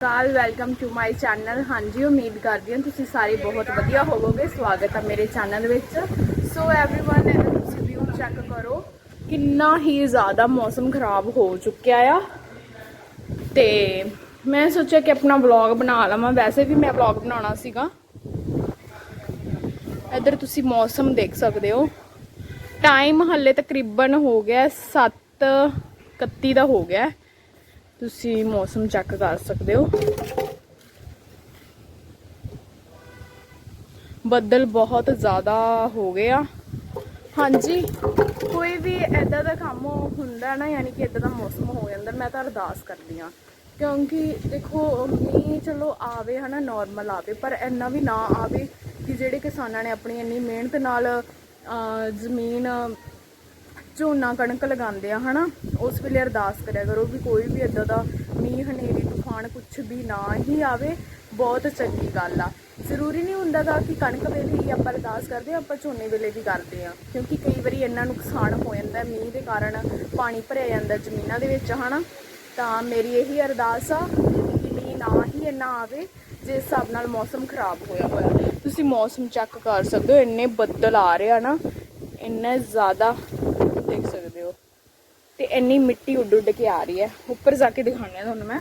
Welcome to my channel ਹਾਂਜੀ ਉਮੀਦ ਕਰਦੀ ਹਾਂ ਤੁਸੀਂ ਸਾਰੇ ਬਹੁਤ ਵਧੀਆ ਹੋਵੋਗੇ ਸਵਾਗਤ ਹੈ ਮੇਰੇ ਚੈਨਲ ਵਿੱਚ ਸੋ एवरीवन ਇਹਦਾ ਤੁਸੀਂ ਵਿਊ ਚੈੱਕ ਕਰੋ ਕਿੰਨਾ ਹੀ ਜ਼ਿਆਦਾ ਮੌਸਮ ਖਰਾਬ ਹੋ ਚੁੱਕਿਆ ਆ ਤੇ ਮੈਂ ਸੋਚਿਆ ਕਿ ਆਪਣਾ ਵਲੌਗ ਬਣਾ ਲਵਾਂ ਵੈਸੇ ਵੀ ਮੈਂ ਵਲੌਗ ਬਣਾਉਣਾ ਸੀਗਾ ਇੱਧਰ ਤੁਸੀਂ ਮੌਸਮ ਦੇਖ ਸਕਦੇ ਹੋ ਟਾਈਮ ਹੱਲੇ ਤਕਰੀਬਨ ਹੋ ਗਿਆ 7:31 ਦਾ ਹੋ ਗਿਆ ਹੈ। ਤੁਸੀਂ ਮੌਸਮ ਚੈੱਕ ਕਰ ਸਕਦੇ ਹੋ। ਬੱਦਲ ਬਹੁਤ ਜ਼ਿਆਦਾ ਹੋ ਗਏ ਆ। ਹਾਂਜੀ, ਕੋਈ ਵੀ ਐਦਾਂ ਦਾ ਕੰਮ ਹੁੰਦਾ ਨਾ, ਯਾਨੀ ਕਿ ਐਦਾਂ ਦਾ ਮੌਸਮ ਹੋ ਜਾਂਦਾ, ਮੈਂ ਤਾਂ ਅਰਦਾਸ ਕਰਦੀ ਆ ਕਿਉਂਕਿ ਦੇਖੋ, ਮੀਂਹ ਚਲੋ ਆਵੇ ਹਨਾ ਨਾਰਮਲ ਆਵੇ, ਪਰ ਇੰਨਾ ਵੀ ਨਾ ਆਵੇ ਕਿ ਜਿਹੜੇ ਕਿਸਾਨਾਂ ਨੇ ਆਪਣੀ ਇੰਨੀ ਮਿਹਨਤ ਨਾਲ ਜ਼ਮੀਨ ਝੋਨਾ ਕਣਕ ਲਗਾਉਂਦੇ ਆ, ਹਨਾ? ਉਸ ਵੇਲੇ ਅਰਦਾਸ ਕਰਿਆ ਕਰੋ ਵੀ ਕੋਈ ਵੀ ਇਦਾਂ ਦਾ ਮੀਂਹ, ਹਨੇਰੀ, ਤੂਫਾਨ ਕੁਝ ਵੀ ਨਾ ਹੀ ਆਵੇ, ਬਹੁਤ ਚੰਗੀ ਗੱਲ ਆ। ਜ਼ਰੂਰੀ ਨਹੀਂ ਹੁੰਦਾ ਗਾ ਕਿ ਕਣਕ ਵੇਲੇ ਹੀ ਆਪਾਂ ਅਰਦਾਸ ਕਰਦੇ ਆ, ਆਪਾਂ ਝੋਨੇ ਵੇਲੇ ਵੀ ਕਰਦੇ ਆ। ਕਿਉਂਕਿ ਕਈ ਵਾਰੀ ਇੰਨਾ ਨੁਕਸਾਨ ਹੋ ਜਾਂਦਾ, ਮੀਂਹ ਦੇ ਕਾਰਨ ਪਾਣੀ ਭਰਿਆ ਜਾਂਦਾ ਜ਼ਮੀਨਾਂ ਦੇ ਵਿੱਚ, ਹਨਾ? ਤਾਂ ਮੇਰੀ ਇਹੀ ਅਰਦਾਸ ਆ ਕਿ ਮੀਂਹ ਨਾ ਹੀ ਇੰਨਾ ਆਵੇ ਜਿਸ ਹਿਸਾਬ ਨਾਲ ਮੌਸਮ ਖਰਾਬ ਹੋਇਆ ਹੋਇਆ। ਤੁਸੀਂ ਮੌਸਮ ਚੈੱਕ ਕਰ ਸਕਦੇ ਹੋ, ਇੰਨੇ ਬੱਦਲ ਆ ਰਹੇ ਆ ਨਾ ਇੰਨਾ ਜ਼ਿਆਦਾ ਤੇ ਇੰਨੀ ਮਿੱਟੀ ਉੱਡ ਉੱਡ ਕੇ ਆ ਰਹੀ ਹੈ। ਉੱਪਰ ਜਾ ਕੇ ਦਿਖਾਉਂਦੇ ਆ ਤੁਹਾਨੂੰ ਮੈਂ।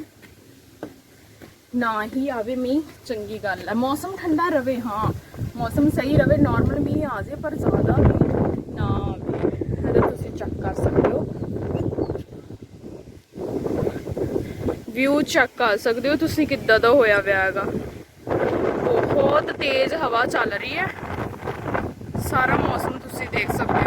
ਨਾ ਹੀ ਆਵੇ ਮੀਂਹ, ਚੰਗੀ ਗੱਲ ਹੈ। ਮੌਸਮ ਠੰਡਾ ਰਵੇ, ਹਾਂ। ਮੌਸਮ ਸਹੀ ਰਵੇ ਨਾਰਮਲ ਮੀਂਹ ਆ ਜਾਏ ਪਰ ਜ਼ਿਆਦਾ ਵੀ ਨਾ ਆਵੇ। ਇਹਦਾ ਤੁਸੀਂ ਚੈੱਕ ਕਰ ਸਕਦੇ ਹੋ। ਵਿਊ ਚੈੱਕ ਕਰ ਸਕਦੇ ਹੋ ਤੁਸੀਂ ਕਿੱਦਾਂ ਦਾ ਹੋਇਆ ਹੋਇਆ ਹੈਗਾ। ਬਹੁਤ ਤੇਜ਼ ਹਵਾ ਚੱਲ ਰਹੀ ਹੈ। ਸਾਰਾ ਮੌਸਮ ਤੁਸੀਂ ਦੇਖ ਸਕਦੇ ਹੋ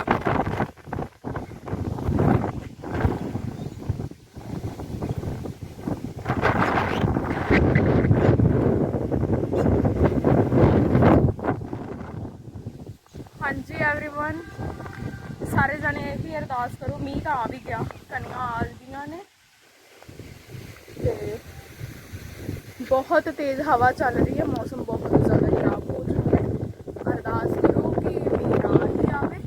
ਸਾਰੇ ਜਣੇ ਇਹੀ ਅਰਦਾਸ ਕਰੋ ਮੀਂਹ ਤਾਂ ਆ ਵੀ ਗਿਆ ਕਣੀਆਂ ਆ ਗਈਆਂ ਨੇ ਤੇ ਬਹੁਤ ਤੇਜ਼ ਹਵਾ ਚੱਲ ਰਹੀ ਹੈ ਮੌਸਮ ਬਹੁਤ ਜ਼ਿਆਦਾ ਖਰਾਬ ਹੋ ਚੁੱਕਾ ਹੈ ਅਰਦਾਸ ਕਰੋ ਕਿ ਮੀਂਹ ਨਾ ਹੀ ਆਵੇ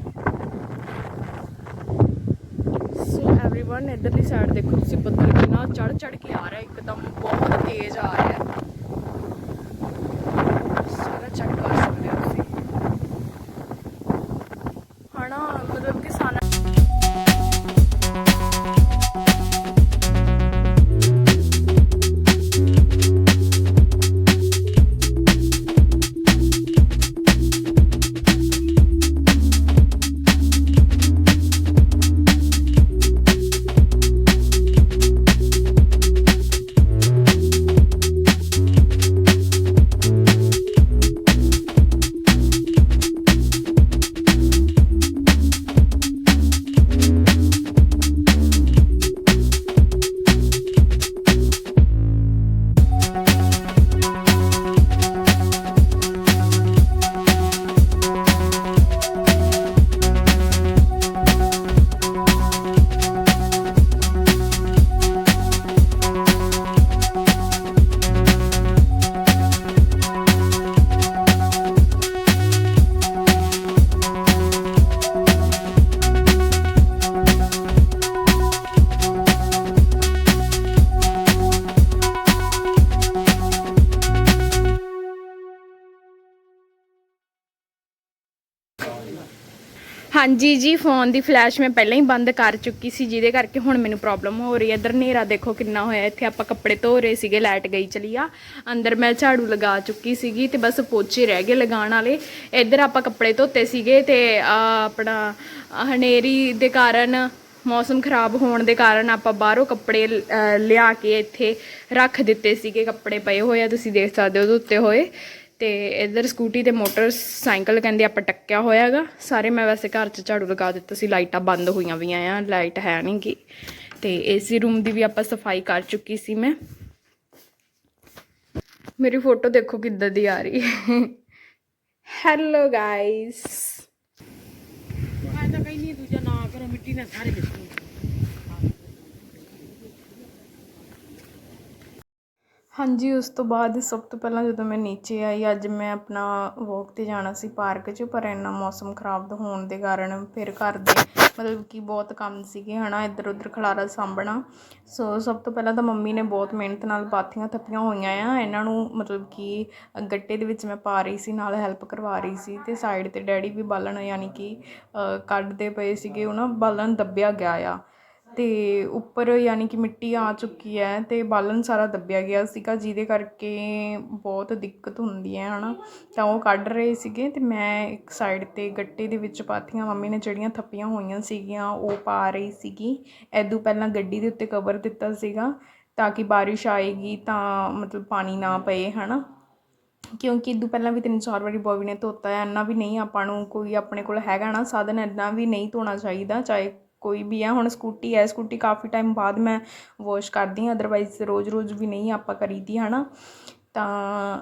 ਸੋ एवरीवन ਇਧਰਲੀ ਸਾਈਡ ਦੇਖੋ ਤੁਸੀਂ ਬੱਦਲ ਕਿੰਨਾ ਚੜ ਚੜ ਕੇ ਆ ਰਿਹਾ ਇੱਕਦਮ ਬਹੁਤ ਤੇਜ਼ ਆ ਰਿਹਾ ਹਾਂਜੀ ਜੀ ਫੋਨ ਦੀ ਫਲੈਸ਼ ਮੈਂ ਪਹਿਲਾਂ ਹੀ ਬੰਦ ਕਰ ਚੁੱਕੀ ਸੀ, ਜਿਹਦੇ ਕਰਕੇ ਹੁਣ ਮੈਨੂੰ ਪ੍ਰੋਬਲਮ ਹੋ ਰਹੀ ਹੈ। ਇਧਰ ਹਨੇਰਾ ਦੇਖੋ ਕਿੰਨਾ ਹੋਇਆ, ਇੱਥੇ ਆਪਾਂ ਕੱਪੜੇ ਧੋ ਰਹੇ ਸੀਗੇ ਲਾਈਟ ਗਈ ਚਲੀ ਆ। ਅੰਦਰ ਮੈਂ ਝਾੜੂ ਲਗਾ ਚੁੱਕੀ ਸੀਗੀ ਤੇ ਬਸ ਪੋਚੇ ਰਹਿ ਗਏ ਲਗਾਉਣ ਵਾਲੇ। ਇੱਧਰ ਆਪਾਂ ਕੱਪੜੇ ਧੋਤੇ ਸੀਗੇ ਤੇ ਆਪਣਾ ਹਨੇਰੀ ਦੇ ਕਾਰਨ, ਮੌਸਮ ਖਰਾਬ ਹੋਣ ਦੇ ਕਾਰਨ ਆਪਾਂ ਬਾਹਰੋਂ ਕੱਪੜੇ ਲਿਆ ਕੇ ਇੱਥੇ ਰੱਖ ਦਿੱਤੇ ਸੀਗੇ, ਕੱਪੜੇ ਪਏ ਹੋਏ ਆ, ਤੁਸੀਂ ਦੇਖ ਸਕਦੇ ਹੋ, ਧੁੱਤੇ ਹੋਏ। ਤੇ ਇਧਰ ਸਕੂਟੀ ਤੇ ਮੋਟਰਸਾਈਕਲ ਕਹਿੰਦੇ ਆਪਾਂ ਟੱਕਿਆ ਹੋਇਆਗਾ। ਸਾਰੇ ਮੈਂ ਵੈਸੇ ਘਰ 'ਚ ਝਾੜੂ ਲਗਾ ਦਿੱਤਾ ਸੀ, ਲਾਈਟਾਂ ਬੰਦ ਹੋਈਆਂ ਵੀਆਂ ਆ, ਲਾਈਟ ਹੈ ਨਹੀਂ ਗੀ। ਤੇ ਏਸੀ ਰੂਮ ਦੀ ਵੀ ਆਪਾਂ ਸਫ਼ਾਈ ਕਰ ਚੁੱਕੀ ਸੀ ਮੈਂ। ਮੇਰੀ ਫੋਟੋ ਦੇਖੋ ਕਿੱਦਾਂ ਦੀ ਆ ਰਹੀ ਹੈ। ਹੈਲੋ ਗਾਇਸ ਮੈਂ ਤਾਂ ਕਹਿੰਦੀ ਦੂਜਾ ਨਾ ਕਰੋ, ਮਿੱਟੀ ਨਾਲ ਸਾਰੇ ਹਾਂਜੀ, ਉਸ ਤੋਂ ਬਾਅਦ ਸਭ ਤੋਂ ਪਹਿਲਾਂ ਜਦੋਂ ਮੈਂ ਨੀਚੇ ਆਈ, ਅੱਜ ਮੈਂ ਆਪਣਾ ਵੋਕ 'ਤੇ ਜਾਣਾ ਸੀ ਪਾਰਕ 'ਚ, ਪਰ ਇੰਨਾ ਮੌਸਮ ਖਰਾਬ ਹੋਣ ਦੇ ਕਾਰਨ ਫਿਰ ਘਰ ਦੇ ਮਤਲਬ ਕਿ ਬਹੁਤ ਕੰਮ ਸੀਗੇ ਹੈ ਨਾ ਇੱਧਰ ਉੱਧਰ ਖਲਾਰਾ ਸਾਂਭਣਾ। ਸੋ ਸਭ ਤੋਂ ਪਹਿਲਾਂ ਤਾਂ ਮੰਮੀ ਨੇ ਬਹੁਤ ਮਿਹਨਤ ਨਾਲ ਪਾਥੀਆਂ ਥੱਪੀਆਂ ਹੋਈਆਂ ਆ। ਇਹਨਾਂ ਨੂੰ ਮਤਲਬ ਕਿ ਗੱਟੇ ਦੇ ਵਿੱਚ ਮੈਂ ਪਾ ਰਹੀ ਸੀ, ਨਾਲ ਹੈਲਪ ਕਰਵਾ ਰਹੀ ਸੀ ਅਤੇ ਸਾਈਡ ਤੇ ਡੈਡੀ ਵੀ ਬਾਲਣ, ਯਾਨੀ ਕਿ ਕੱਢਦੇ ਪਏ ਸੀਗੇ, ਉਹਨਾਂ ਬਾਲਣ ਦੱਬਿਆ ਗਿਆ ਆ। ਤੇ ਉੱਪਰ ਯਾਨੀ ਕਿ ਮਿੱਟੀ ਆ ਚੁੱਕੀ ਹੈ ਅਤੇ ਬਾਲਣ ਸਾਰਾ ਦੱਬਿਆ ਗਿਆ ਸੀਗਾ, ਜਿਹਦੇ ਕਰਕੇ ਬਹੁਤ ਦਿੱਕਤ ਹੁੰਦੀ ਹੈ ਹੈ ਨਾ ਤਾਂ ਉਹ ਕੱਢ ਰਹੇ ਸੀਗੇ ਅਤੇ ਮੈਂ ਇੱਕ ਸਾਈਡ ਤੇ ਗੱਟੇ ਦੇ ਵਿੱਚ ਪਾਥੀਆਂ ਮੰਮੀ ਨੇ ਜਿਹੜੀਆਂ ਥੱਪੀਆਂ ਹੋਈਆਂ ਸੀਗੀਆਂ ਉਹ ਪਾ ਰਹੀ ਸੀਗੀ। ਐਦੋਂ ਪਹਿਲਾਂ ਗੱਡੀ ਦੇ ਉੱਤੇ ਕਵਰ ਦਿੱਤਾ ਸੀਗਾ ਤਾਂ ਕਿ ਬਾਰਿਸ਼ ਆਏਗੀ ਤਾਂ ਮਤਲਬ ਪਾਣੀ ਨਾ ਪਏ ਹੈ ਨਾ ਕਿਉਂਕਿ ਇਦੋਂ ਪਹਿਲਾਂ ਵੀ ਤਿੰਨ ਚਾਰ ਵਾਰੀ ਬੋਬੀ ਨੇ ਧੋਤਾ ਹੈ, ਇੰਨਾ ਵੀ ਨਹੀਂ ਆਪਾਂ ਨੂੰ ਕੋਈ ਆਪਣੇ ਕੋਲ ਹੈਗਾ ਨਾ, ਸਾਧਨ ਇੰਨਾ ਵੀ ਨਹੀਂ ਧੋਣਾ ਚਾਹੀਦਾ, ਚਾਹੇ ਕੋਈ ਵੀ ਹੈ ਹੁਣ ਸਕੂਟੀ ਹੈ, ਸਕੂਟੀ ਕਾਫੀ ਟਾਈਮ ਬਾਅਦ ਮੈਂ ਵਾਸ਼ ਕਰਦੀ ਹਾਂ ਅਦਰਵਾਈਜ਼ ਰੋਜ਼-ਰੋਜ਼ ਵੀ ਨਹੀਂ ਆਪਾਂ ਕਰੀਦੀ ਹੈ ਨਾ ਤਾਂ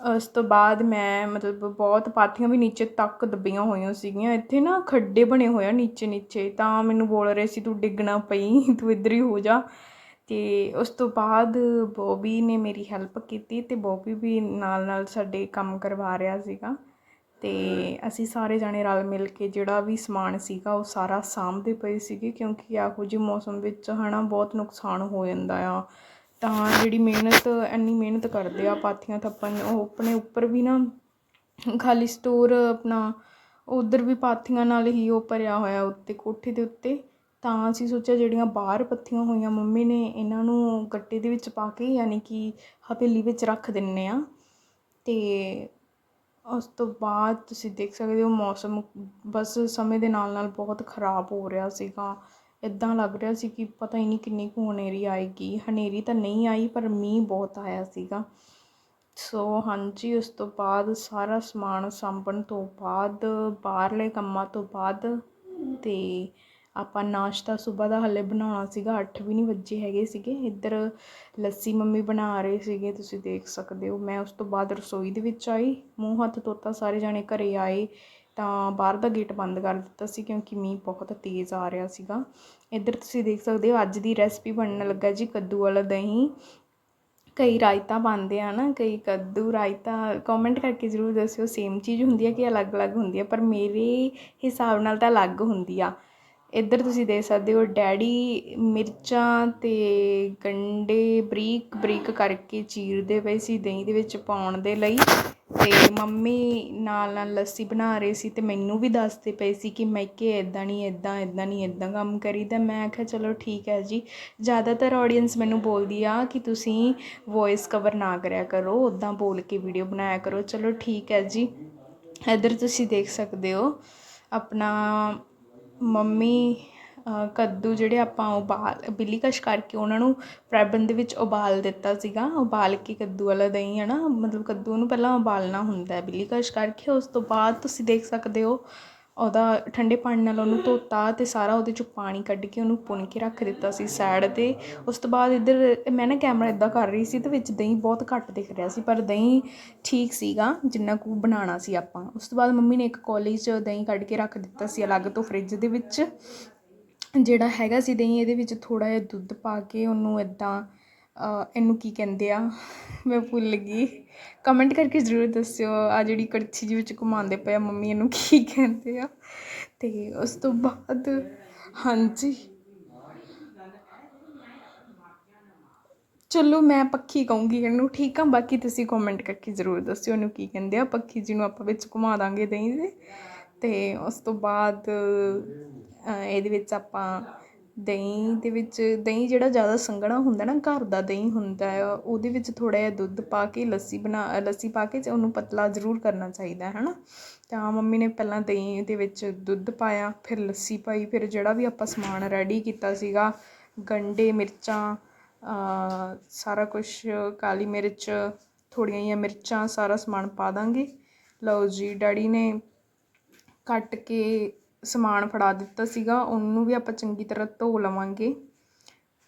ਉਸ ਤੋਂ ਬਾਅਦ ਮੈਂ ਮਤਲਬ ਬਹੁਤ ਪਾਥੀਆਂ ਵੀ ਨੀਚੇ ਤੱਕ ਦੱਬੀਆਂ ਹੋਈਆਂ ਸੀਗੀਆਂ, ਇੱਥੇ ਨਾ ਖੱਡੇ ਬਣੇ ਹੋਏ ਆ ਨੀਚੇ ਨੀਚੇ ਤਾਂ ਮੈਨੂੰ ਬੋਲ ਰਹੇ ਸੀ, ਤੂੰ ਡਿੱਗਣਾ ਪਈ, ਤੂੰ ਇੱਧਰ ਹੀ ਹੋ ਜਾ। ਤੇ ਉਸ ਤੋਂ ਬਾਅਦ ਬੋਬੀ ਨੇ ਮੇਰੀ ਹੈਲਪ ਕੀਤੀ ਤੇ ਬੋਬੀ ਵੀ ਨਾਲ ਨਾਲ ਸਾਡੇ ਕੰਮ ਕਰਵਾ ਰਿਹਾ ਸੀਗਾ। ਅਤੇ ਅਸੀਂ ਸਾਰੇ ਜਾਣੇ ਰਲ ਮਿਲ ਕੇ ਜਿਹੜਾ ਵੀ ਸਮਾਨ ਸੀਗਾ ਉਹ ਸਾਰਾ ਸਾਂਭਦੇ ਪਏ ਸੀਗੇ ਕਿਉਂਕਿ ਇਹੋ ਜਿਹੇ ਮੌਸਮ ਵਿੱਚ ਹੈ ਨਾ ਬਹੁਤ ਨੁਕਸਾਨ ਹੋ ਜਾਂਦਾ ਆ। ਤਾਂ ਜਿਹੜੀ ਮਿਹਨਤ, ਇੰਨੀ ਮਿਹਨਤ ਕਰਦੇ ਆ ਪਾਥੀਆਂ ਥੱਪਣ ਉਹ ਆਪਣੇ ਉੱਪਰ ਵੀ ਨਾ ਖਾਲੀ ਸਟੋਰ ਆਪਣਾ ਉਧਰ ਵੀ ਪਾਥੀਆਂ ਨਾਲ ਹੀ ਉਹ ਭਰਿਆ ਹੋਇਆ ਉੱਤੇ, ਕੋਠੇ ਦੇ ਉੱਤੇ। ਤਾਂ ਅਸੀਂ ਸੋਚਿਆ ਜਿਹੜੀਆਂ ਬਾਹਰ ਪੱਥੀਆਂ ਹੋਈਆਂ ਮੰਮੀ ਨੇ ਇਹਨਾਂ ਨੂੰ ਗੱਟੇ ਦੇ ਵਿੱਚ ਪਾ ਕੇ ਯਾਨੀ ਕਿ ਹਵੇਲੀ ਵਿੱਚ ਰੱਖ ਦਿੰਨੇ ਆ। ਤੇ ਉਸ ਤੋਂ ਬਾਅਦ ਤੁਸੀਂ ਦੇਖ ਸਕਦੇ ਹੋ ਮੌਸਮ ਬਸ ਸਮੇਂ ਦੇ ਨਾਲ ਨਾਲ ਬਹੁਤ ਖਰਾਬ ਹੋ ਰਿਹਾ ਸੀਗਾ। ਇੱਦਾਂ ਲੱਗ ਰਿਹਾ ਸੀ ਕਿ ਪਤਾ ਹੀ ਨਹੀਂ ਕਿੰਨੀ ਕੁ ਹਨੇਰੀ ਆਏਗੀ। ਹਨੇਰੀ ਤਾਂ ਨਹੀਂ ਆਈ, ਪਰ ਮੀਂਹ ਬਹੁਤ ਆਇਆ ਸੀਗਾ। ਸੋ ਹਾਂਜੀ, ਉਸ ਤੋਂ ਬਾਅਦ ਸਾਰਾ ਸਮਾਨ ਸਾਂਭਣ ਤੋਂ ਬਾਅਦ, ਬਾਹਰਲੇ ਕੰਮਾਂ ਤੋਂ ਬਾਅਦ ਅਤੇ ਆਪਾਂ ਨਾਸ਼ਤਾ ਸਵੇਰ ਦਾ ਹਾਲੇ ਬਣਾਉਣਾ ਸੀਗਾ, ਅੱਠ ਵੀ ਨਹੀਂ ਵੱਜੇ ਹੈਗੇ ਸੀਗੇ। ਇੱਧਰ ਲੱਸੀ ਮੰਮੀ ਬਣਾ ਰਹੇ ਸੀਗੇ, ਤੁਸੀਂ ਦੇਖ ਸਕਦੇ ਹੋ। ਮੈਂ ਉਸ ਤੋਂ ਬਾਅਦ ਰਸੋਈ ਦੇ ਵਿੱਚ ਆਈ, ਮੂੰਹ ਹੱਥ ਧੋਤਾ, ਸਾਰੇ ਜਾਣੇ ਘਰੇ ਆਏ, ਤਾਂ ਬਾਹਰ ਦਾ ਗੇਟ ਬੰਦ ਕਰ ਦਿੱਤਾ ਸੀ ਕਿਉਂਕਿ ਮੀਂਹ ਬਹੁਤ ਤੇਜ਼ ਆ ਰਿਹਾ ਸੀਗਾ। ਇੱਧਰ ਤੁਸੀਂ ਦੇਖ ਸਕਦੇ ਹੋ, ਅੱਜ ਦੀ ਰੈਸਪੀ ਬਣਨ ਲੱਗਾ ਜੀ ਕੱਦੂ ਵਾਲਾ ਦਹੀਂ। ਕਈ ਰਾਇਤਾ ਪਾਉਂਦੇ ਆ ਨਾ, ਕਈ ਕੱਦੂ ਰਾਇਤਾ। ਕਮੈਂਟ ਕਰਕੇ ਜ਼ਰੂਰ ਦੱਸਿਓ ਸੇਮ ਚੀਜ਼ ਹੁੰਦੀ ਹੈ ਕਿ ਅਲੱਗ-ਅਲੱਗ ਹੁੰਦੀ ਹੈ ਪਰ ਮੇਰੇ ਹਿਸਾਬ ਨਾਲ ਤਾਂ ਅਲੱਗ ਹੁੰਦੀ ਆ। ਇੱਧਰ ਤੁਸੀਂ ਦੇਖ ਸਕਦੇ ਹੋ ਡੈਡੀ ਮਿਰਚਾਂ ਤੇ ਗੰਢੇ ਬਰੀਕ ਬਰੀਕ ਕਰਕੇ ਚੀਰਦੇ ਪਏ ਸੀ ਦਹੀਂ ਦੇ ਵਿੱਚ ਪਾਉਣ ਦੇ ਲਈ ਤੇ ਮੰਮੀ ਨਾਲ ਨਾਲ ਲੱਸੀ ਬਣਾ ਰਹੇ ਸੀ ਤੇ ਮੈਨੂੰ ਵੀ ਦੱਸਦੇ ਪਏ ਸੀ ਕਿ ਮੈਂ ਕਿ ਇਦਾਂ ਨਹੀਂ ਇਦਾਂ ਇਦਾਂ ਨਹੀਂ ਇਦਾਂ ਕੰਮ ਕਰੀਦਾ ਮੈਂ ਆਖਿਆ ਚਲੋ ਠੀਕ ਹੈ ਜੀ। ਜ਼ਿਆਦਾਤਰ ਆਡੀਅנס ਮੈਨੂੰ ਬੋਲਦੀ ਆ ਕਿ ਤੁਸੀਂ ਵੌਇਸ ਕਵਰ ਨਾ ਕਰਿਆ ਕਰੋ ਉਦਾਂ ਬੋਲ ਕੇ ਵੀਡੀਓ ਬਣਾਇਆ ਕਰੋ। ਚਲੋ ਠੀਕ ਹੈ ਜੀ। ਇੱਧਰ ਤੁਸੀਂ ਦੇਖ ਸਕਦੇ ਹੋ ਆਪਣਾ ਮੰਮੀ ਕੱਦੂ ਜਿਹੜੇ ਆਪਾਂ ਉਬਾਲ ਬਿੱਲੀਕਸ਼ ਕਰਕੇ ਉਹਨਾਂ ਨੂੰ ਪ੍ਰੈਬਨ ਦੇ ਵਿੱਚ ਉਬਾਲ ਦਿੱਤਾ ਸੀਗਾ। ਉਬਾਲ ਕੇ ਕੱਦੂ ਵਾਲਾ ਦਹੀਂ ਹੈ ਨਾ ਮਤਲਬ ਕੱਦੂ ਨੂੰ ਪਹਿਲਾਂ ਉਬਾਲਣਾ ਹੁੰਦਾ ਹੈ ਬਿੱਲੀਕਸ਼ ਕਰਕੇ। ਉਸ ਤੋਂ ਬਾਅਦ ਤੁਸੀਂ ਦੇਖ ਸਕਦੇ ਹੋ ਉਹਦਾ ਠੰਡੇ ਪਾਣੀ ਨਾਲ ਉਹਨੂੰ ਧੋਤਾ ਅਤੇ ਸਾਰਾ ਉਹਦੇ ਚੋਂ ਪਾਣੀ ਕੱਢ ਕੇ ਉਹਨੂੰ ਪੁਣ ਕੇ ਰੱਖ ਦਿੱਤਾ ਸੀ ਸਾਈਡ ਤੇ। ਉਸ ਤੋਂ ਬਾਅਦ ਇੱਧਰ ਮੈਂ ਨਾ ਕੈਮਰਾ ਇੱਦਾਂ ਕਰ ਰਹੀ ਸੀ ਅਤੇ ਵਿੱਚ ਦਹੀਂ ਬਹੁਤ ਘੱਟ ਦਿਖ ਰਿਹਾ ਸੀ, ਪਰ ਦਹੀਂ ਠੀਕ ਸੀਗਾ, ਜਿੰਨਾ ਕੁ ਬਣਾਉਣਾ ਸੀ ਆਪਾਂ। ਉਸ ਤੋਂ ਬਾਅਦ ਮੰਮੀ ਨੇ ਇੱਕ ਕੌਲੀ 'ਚ ਦਹੀਂ ਕੱਢ ਕੇ ਰੱਖ ਦਿੱਤਾ ਸੀ ਅਲੱਗ ਤੋਂ ਫਰਿੱਜ ਦੇ ਵਿੱਚ। ਜਿਹੜਾ ਹੈਗਾ ਸੀ ਦਹੀਂ, ਇਹਦੇ ਵਿੱਚ ਥੋੜ੍ਹਾ ਜਿਹਾ ਦੁੱਧ ਪਾ ਕੇ ਉਹਨੂੰ ਇੱਦਾਂ ਇਹਨੂੰ ਕੀ ਕਹਿੰਦੇ ਆ? ਮੈਂ ਭੁੱਲ ਗਈ। ਕਮੈਂਟ ਕਰਕੇ ਜ਼ਰੂਰ ਦੱਸਿਓ ਆ ਜਿਹੜੀ ਕੜਛੀ ਜਿਹੀ ਵਿੱਚ ਘੁਮਾਉਂਦੇ ਪਏ ਆ ਮੰਮੀ ਇਹਨੂੰ ਕੀ ਕਹਿੰਦੇ ਆ? ਅਤੇ ਉਸ ਤੋਂ ਬਾਅਦ ਹਾਂਜੀ। ਚਲੋ ਮੈਂ ਪੱਖੀ ਕਹੂੰਗੀ ਇਹਨੂੰ, ਠੀਕ ਆ? ਬਾਕੀ ਤੁਸੀਂ ਕਮੈਂਟ ਕਰਕੇ ਜ਼ਰੂਰ ਦੱਸਿਓ ਇਹਨੂੰ ਕੀ ਕਹਿੰਦੇ ਆ। ਪੱਖੀ ਜਿਹਨੂੰ ਆਪਾਂ ਵਿੱਚ ਘੁਮਾ ਦਾਂਗੇ ਦਹੀਂ ਦੇ। ਅਤੇ ਉਸ ਤੋਂ ਬਾਅਦ ਇਹਦੇ ਵਿੱਚ ਆਪਾਂ ਦਹੀਂ ਦੇ ਵਿੱਚ, ਦਹੀਂ ਜਿਹੜਾ ਜ਼ਿਆਦਾ ਸੰਘਣਾ ਹੁੰਦਾ ਨਾ, ਘਰ ਦਾ ਦਹੀਂ ਹੁੰਦਾ ਆ ਉਹਦੇ ਵਿੱਚ ਥੋੜ੍ਹਾ ਜਿਹਾ ਦੁੱਧ ਪਾ ਕੇ, ਲੱਸੀ ਬਣਾ, ਲੱਸੀ ਪਾ ਕੇ ਤੇ ਉਹਨੂੰ ਪਤਲਾ ਜ਼ਰੂਰ ਕਰਨਾ ਚਾਹੀਦਾ ਹੈ ਨਾ ਤਾਂ ਮੰਮੀ ਨੇ ਪਹਿਲਾਂ ਦਹੀਂ ਦੇ ਵਿੱਚ ਦੁੱਧ ਪਾਇਆ, ਫਿਰ ਲੱਸੀ ਪਾਈ, ਫਿਰ ਜਿਹੜਾ ਵੀ ਆਪਾਂ ਸਮਾਨ ਰੈਡੀ ਕੀਤਾ ਸੀਗਾ ਗੰਢੇ ਮਿਰਚਾਂ ਸਾਰਾ ਕੁਛ, ਕਾਲੀ ਮਿਰਚ, ਥੋੜ੍ਹੀਆਂ ਜਿਹੀਆਂ ਮਿਰਚਾਂ, ਸਾਰਾ ਸਮਾਨ ਪਾ ਦਾਂਗੇ। ਲਓ ਜੀ, ਡੈਡੀ ਨੇ ਕੱਟ ਕੇ ਸਮਾਨ ਫੜਾ ਦਿੱਤਾ ਸੀਗਾ, ਉਹਨੂੰ ਵੀ ਆਪਾਂ ਚੰਗੀ ਤਰ੍ਹਾਂ ਧੋ ਲਵਾਂਗੇ।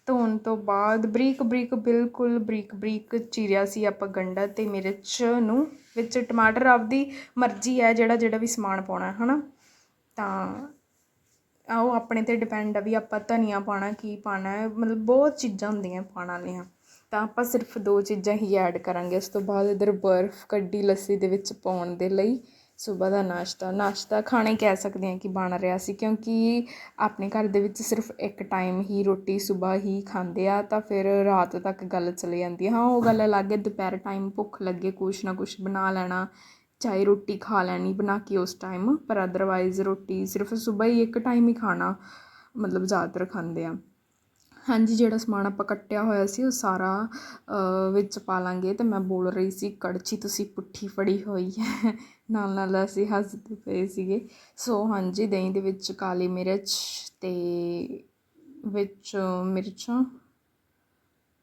ਧੋਣ ਤੋਂ ਬਾਅਦ ਬਰੀਕ ਬਰੀਕ, ਬਿਲਕੁਲ ਬਰੀਕ ਬਰੀਕ ਚੀਰਿਆ ਸੀ ਆਪਾਂ ਗੰਢਾ ਅਤੇ ਮਿਰਚ ਨੂੰ, ਵਿੱਚ ਟਮਾਟਰ ਆਪਦੀ ਮਰਜ਼ੀ ਹੈ ਜਿਹੜਾ ਜਿਹੜਾ ਵੀ ਸਮਾਨ ਪਾਉਣਾ ਹੈ ਨਾ ਤਾਂ ਆਹ ਉਹ ਆਪਣੇ ਤੇ ਡਿਪੈਂਡ ਆ ਵੀ ਆਪਾਂ ਧਨੀਆ ਪਾਣਾ ਕੀ ਪਾਣਾ ਹੈ ਮਤਲਬ ਬਹੁਤ ਚੀਜ਼ਾਂ ਹੁੰਦੀਆਂ ਪਾਉਣ ਵਾਲੀਆਂ। ਤਾਂ ਆਪਾਂ ਸਿਰਫ ਦੋ ਚੀਜ਼ਾਂ ਹੀ ਐਡ ਕਰਾਂਗੇ, ਉਸ ਤੋਂ ਬਾਅਦ ਇਧਰ ਬਰਫ਼ ਕੱਢੀ ਲੱਸੀ ਦੇ ਵਿੱਚ ਪਾਉਣ ਦੇ ਲਈ। ਸਵੇਰ ਦਾ ਨਾਸ਼ਤਾ। ਨਾਸ਼ਤਾ ਖਾਣਾ ਹੀ ਕਹਿ ਸਕਦੇ ਹਾਂ ਕਿ ਬਣ ਰਿਹਾ ਸੀ, ਕਿਉਂਕਿ ਆਪਣੇ ਘਰ ਦੇ ਵਿੱਚ ਸਿਰਫ ਇੱਕ ਟਾਈਮ ਹੀ ਰੋਟੀ ਸਵੇਰ ਹੀ ਖਾਂਦੇ ਆ, ਤਾਂ ਫਿਰ ਰਾਤ ਤੱਕ ਗੱਲ ਚਲੀ ਜਾਂਦੀ ਹਾਂ, ਉਹ ਗੱਲ ਅਲੱਗ ਹੈ, ਦੁਪਹਿਰ ਟਾਈਮ ਭੁੱਖ ਲੱਗੇ, ਕੁਛ ਨਾ ਕੁਛ ਬਣਾ ਲੈਣਾ, ਚਾਹੇ ਰੋਟੀ ਖਾ ਲੈਣੀ ਬਣਾ ਕੇ ਉਸ ਟਾਈਮ ਪਰ ਅਦਰਵਾਈਜ਼ ਰੋਟੀ ਸਿਰਫ ਸਵੇਰ ਹੀ ਇੱਕ ਟਾਈਮ ਹੀ ਖਾਣਾ ਮਤਲਬ ਜ਼ਿਆਦਾਤਰ ਖਾਂਦੇ ਆ। ਹਾਂਜੀ, ਜਿਹੜਾ ਸਮਾਨ ਆਪਾਂ ਕੱਟਿਆ ਹੋਇਆ ਸੀ, ਉਹ ਸਾਰਾ ਵਿੱਚ ਪਾ ਲਾਂਗੇ। ਅਤੇ ਮੈਂ ਬੋਲ ਰਹੀ ਸੀ, ਕੜਛੀ ਤੁਸੀਂ ਪੁੱਠੀ ਫੜੀ ਹੋਈ ਹੈ। ਨਾਲ ਨਾਲ ਅਸੀਂ ਹੱਸਦੇ ਪਏ ਸੀਗੇ। ਸੋ ਹਾਂਜੀ, ਦਹੀਂ ਦੇ ਵਿੱਚ ਕਾਲੀ ਮਿਰਚ ਅਤੇ ਵਿੱਚ ਮਿਰਚਾਂ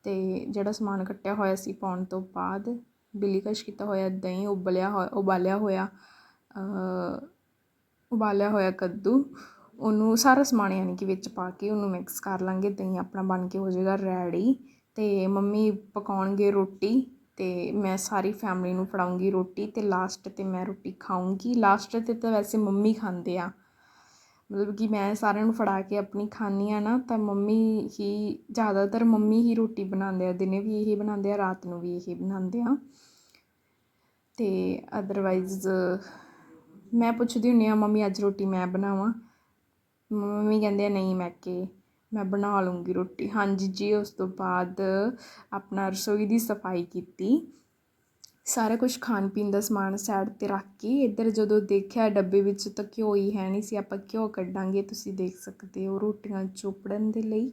ਅਤੇ ਜਿਹੜਾ ਸਮਾਨ ਕੱਟਿਆ ਹੋਇਆ ਸੀ ਪਾਉਣ ਤੋਂ ਬਾਅਦ ਬਿਲੀਕਸ਼ ਕੀਤਾ ਹੋਇਆ ਦਹੀਂ ਉਬਲਿਆ ਹੋਇਆ, ਉਬਾਲਿਆ ਹੋਇਆ ਉਬਾਲਿਆ ਹੋਇਆ ਕੱਦੂ ਉਹਨੂੰ ਸਾਰਾ ਸਮਾਨ ਯਾਨੀ ਕਿ ਵਿੱਚ ਪਾ ਕੇ ਉਹਨੂੰ ਮਿਕਸ ਕਰ ਲਾਂਗੇ, ਦਹੀਂ ਆਪਣਾ ਬਣ ਕੇ ਹੋ ਜਾਏਗਾ ਰੈਡੀ। ਅਤੇ ਮੰਮੀ ਪਕਾਉਣਗੇ ਰੋਟੀ ਅਤੇ ਮੈਂ ਸਾਰੀ ਫੈਮਿਲੀ ਨੂੰ ਫੜਾਉਂਗੀ ਰੋਟੀ ਅਤੇ ਲਾਸਟ ਤੇ ਮੈਂ ਰੋਟੀ ਖਾਊਂਗੀ। ਲਾਸਟ ਤੇ ਤਾਂ ਵੈਸੇ ਮੰਮੀ ਖਾਂਦੇ ਆ। ਮਤਲਬ ਕਿ ਮੈਂ ਸਾਰਿਆਂ ਨੂੰ ਫੜਾ ਕੇ ਆਪਣੀ ਖਾਂਦੀ ਆ ਨਾ, ਤਾਂ ਮੰਮੀ ਹੀ, ਜ਼ਿਆਦਾਤਰ ਮੰਮੀ ਹੀ ਰੋਟੀ ਬਣਾਉਂਦੇ ਆ, ਦਿਨੇ ਵੀ ਇਹੀ ਬਣਾਉਂਦੇ ਆ, ਰਾਤ ਨੂੰ ਵੀ ਇਹੀ ਬਣਾਉਂਦੇ ਆ। ਅਤੇ ਅਦਰਵਾਈਜ਼ ਮੈਂ ਪੁੱਛਦੀ ਹੁੰਦੀ ਆ, ਮੰਮੀ ਅੱਜ ਰੋਟੀ ਮੈਂ ਬਣਾਵਾਂ? ਮੰਮੀ ਕਹਿੰਦੇ ਨਹੀਂ ਮੈਂ ਕਿ ਮੈਂ ਬਣਾ ਲੂੰਗੀ ਰੋਟੀ। ਹਾਂਜੀ ਜੀ, ਉਸ ਤੋਂ ਬਾਅਦ ਆਪਣਾ ਰਸੋਈ ਦੀ ਸਫ਼ਾਈ ਕੀਤੀ। ਸਾਰਾ ਕੁਛ ਖਾਣ ਪੀਣ ਦਾ ਸਮਾਨ ਸਾਈਡ ਤੇ ਰੱਖ ਕੇ ਇੱਧਰ ਜਦੋਂ ਦੇਖਿਆ ਡੱਬੇ ਵਿੱਚ ਤਾਂ ਘਿਓ ਹੀ ਹੈ ਨਹੀਂ ਸੀ, ਆਪਾਂ ਘਿਓ ਕੱਢਾਂਗੇ, ਤੁਸੀਂ ਦੇਖ ਸਕਦੇ ਹੋ ਰੋਟੀਆਂ ਚੋਪੜਨ ਦੇ ਲਈ।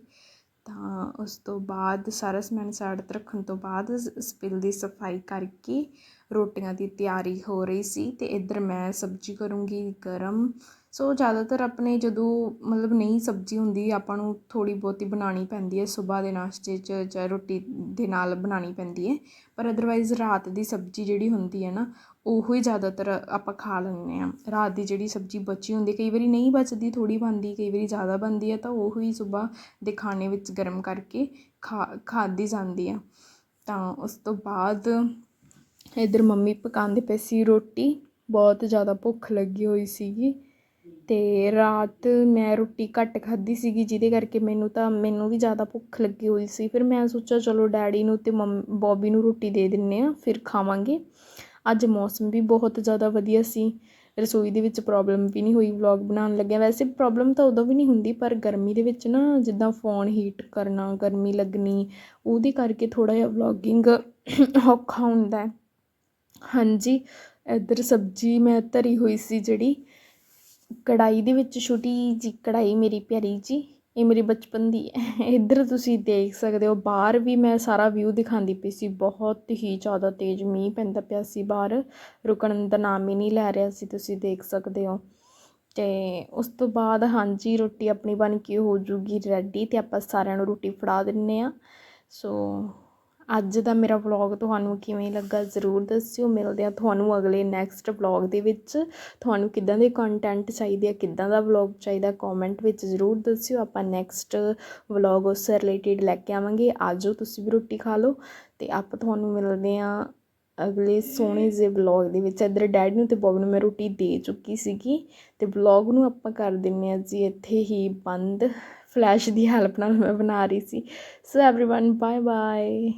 ਤਾਂ ਉਸ ਤੋਂ ਬਾਅਦ ਸਾਰਾ ਸਮਾਨ ਸਾਈਡ ਤੇ ਰੱਖਣ ਤੋਂ ਬਾਅਦ ਸਪਿਲ ਦੀ ਸਫ਼ਾਈ ਕਰਕੇ ਰੋਟੀਆਂ ਦੀ ਤਿਆਰੀ ਹੋ ਰਹੀ ਸੀ ਤੇ ਇੱਧਰ ਮੈਂ ਸਬਜ਼ੀ ਕਰੂੰਗੀ ਗਰਮ ਸੋ ਜ਼ਿਆਦਾਤਰ ਆਪਣੇ ਜਦੋਂ ਮਤਲਬ ਨਹੀਂ ਸਬਜ਼ੀ ਹੁੰਦੀ, ਆਪਾਂ ਨੂੰ ਥੋੜ੍ਹੀ ਬਹੁਤੀ ਬਣਾਉਣੀ ਪੈਂਦੀ ਹੈ ਸਵੇਰ ਦੇ ਨਾਸ਼ਤੇ 'ਚ ਚਾਹੇ ਰੋਟੀ ਦੇ ਨਾਲ ਬਣਾਉਣੀ ਪੈਂਦੀ ਹੈ। ਪਰ ਅਦਰਵਾਈਜ਼ ਰਾਤ ਦੀ ਸਬਜ਼ੀ ਜਿਹੜੀ ਹੁੰਦੀ ਹੈ ਨਾ, ਉਹ ਹੀ ਜ਼ਿਆਦਾਤਰ ਆਪਾਂ ਖਾ ਲੈਂਦੇ ਹਾਂ। ਰਾਤ ਦੀ ਜਿਹੜੀ ਸਬਜ਼ੀ ਬਚੀ ਹੁੰਦੀ, ਕਈ ਵਾਰੀ ਨਹੀਂ ਬਚਦੀ, ਥੋੜ੍ਹੀ ਬਣਦੀ, ਕਈ ਵਾਰੀ ਜ਼ਿਆਦਾ ਬਣਦੀ ਹੈ, ਤਾਂ ਉਹ ਹੀ ਸਵੇਰ ਦੇ ਖਾਣੇ ਵਿੱਚ ਗਰਮ ਕਰਕੇ ਖਾ, ਖਾਧੀ ਜਾਂਦੀ ਆ ਤਾਂ ਉਸ ਤੋਂ ਬਾਅਦ ਇੱਧਰ ਮੰਮੀ ਪਕਾਉਂਦੇ ਪਏ ਸੀ ਰੋਟੀ, ਬਹੁਤ ਜ਼ਿਆਦਾ ਭੁੱਖ ਲੱਗੀ ਹੋਈ ਸੀਗੀ। ਅਤੇ ਰਾਤ ਮੈਂ ਰੋਟੀ ਘੱਟ ਖਾਧੀ ਸੀਗੀ, ਜਿਹਦੇ ਕਰਕੇ ਮੈਨੂੰ ਤਾਂ, ਮੈਨੂੰ ਵੀ ਜ਼ਿਆਦਾ ਭੁੱਖ ਲੱਗੀ ਹੋਈ ਸੀ। ਫਿਰ ਮੈਂ ਸੋਚਿਆ, ਚਲੋ ਡੈਡੀ ਨੂੰ ਅਤੇ ਮੰ ਬੋਬੀ ਨੂੰ ਰੋਟੀ ਦੇ ਦਿੰਦੇ ਹਾਂ ਫਿਰ ਖਾਵਾਂਗੇ। ਅੱਜ ਮੌਸਮ ਵੀ ਬਹੁਤ ਜ਼ਿਆਦਾ ਵਧੀਆ ਸੀ। ਰਸੋਈ ਦੇ ਵਿੱਚ ਪ੍ਰੋਬਲਮ ਵੀ ਨਹੀਂ ਹੋਈ ਵਲੌਗ ਬਣਾਉਣ ਲੱਗਿਆ। ਵੈਸੇ ਪ੍ਰੋਬਲਮ ਤਾਂ ਉਦੋਂ ਵੀ ਨਹੀਂ ਹੁੰਦੀ, ਪਰ ਗਰਮੀ ਦੇ ਵਿੱਚ ਨਾ, ਜਿੱਦਾਂ ਫੋਨ ਹੀਟ ਕਰਨਾ, ਗਰਮੀ ਲੱਗਣੀ, ਉਹਦੇ ਕਰਕੇ ਥੋੜ੍ਹਾ ਜਿਹਾ ਵਲੌਗਿੰਗ ਔਖਾ ਹੁੰਦਾ ਹਾਂਜੀ, ਇੱਧਰ ਸਬਜ਼ੀ ਮੈਂ ਧਰੀ ਹੋਈ ਸੀ ਜਿਹੜੀ ਕੜਾਹੀ ਦੇ ਵਿੱਚ ਛੋਟੀ ਜਿਹੀ ਕੜਾਹੀ ਮੇਰੀ ਪਿਆਰੀ ਜੀ, ਇਹ ਮੇਰੇ ਬਚਪਨ ਦੀ ਹੈ। ਇੱਧਰ ਤੁਸੀਂ ਦੇਖ ਸਕਦੇ ਹੋ, ਬਾਹਰ ਵੀ ਮੈਂ ਸਾਰਾ ਵਿਊ ਦਿਖਾਉਂਦੀ ਪਈ ਸੀ। ਬਹੁਤ ਹੀ ਜ਼ਿਆਦਾ ਤੇਜ਼ ਮੀਂਹ ਪੈਂਦਾ ਪਿਆ ਸੀ ਬਾਹਰ। ਰੁਕਣ ਦਾ ਨਾਮ ਹੀ ਨਹੀਂ ਲੈ ਰਿਹਾ ਸੀ, ਤੁਸੀਂ ਦੇਖ ਸਕਦੇ ਹੋ। ਤੇ ਉਸ ਤੋਂ ਬਾਅਦ ਹਾਂਜੀ, ਰੋਟੀ ਆਪਣੀ ਬਣ ਕੇ ਹੋ ਜੂਗੀ ਰੈਡੀ ਤੇ ਆਪਾਂ ਸਾਰਿਆਂ ਨੂੰ ਰੋਟੀ ਫੜਾ ਦਿੰਨੇ ਆ ਸੋ ਅੱਜ ਦਾ ਮੇਰਾ ਵਲੌਗ ਤੁਹਾਨੂੰ ਕਿਵੇਂ ਲੱਗਾ ਜ਼ਰੂਰ ਦੱਸਿਓ ਮਿਲਦੇ ਆ ਤੁਹਾਨੂੰ ਅਗਲੇ ਨੈਕਸਟ ਵਲੌਗ ਦੇ ਵਿੱਚ ਤੁਹਾਨੂੰ ਕਿੱਦਾਂ ਦੇ ਕੰਟੈਂਟ ਚਾਹੀਦੇ ਆ ਕਿੱਦਾਂ ਦਾ ਵਲੌਗ ਚਾਹੀਦਾ ਕਮੈਂਟ ਵਿੱਚ ਜ਼ਰੂਰ ਦੱਸਿਓ ਆਪਾਂ ਨੈਕਸਟ ਵਲੌਗ ਉਸ ਰਿਲੇਟਡ ਲੈ ਕੇ ਆਵਾਂਗੇ ਆਜੋ ਤੁਸੀਂ ਵੀ ਰੋਟੀ ਖਾ ਲਓ ਤੇ ਆਪਾਂ ਤੁਹਾਨੂੰ ਮਿਲਦੇ ਆ ਅਗਲੇ ਸੋਹਣੇ ਜਿਹੇ ਵਲੌਗ ਦੇ ਵਿੱਚ ਇੱਧਰ ਡੈਡੀ ਨੂੰ ਤੇ ਬੋਬ ਨੂੰ ਮੈਂ ਰੋਟੀ ਦੇ ਚੁੱਕੀ ਸੀਗੀ ਤੇ ਵਲੌਗ ਨੂੰ ਆਪਾਂ ਕਰ ਦਿੰਨੇ ਆ ਜੀ ਇੱਥੇ ਹੀ ਬੰਦ ਫਲੈਸ਼ ਦੀ ਹੈਲਪ ਨਾਲ ਮੈਂ ਬਣਾ ਰਹੀ ਸੀ ਸੋ एवरीवन ਬਾਏ ਬਾਏ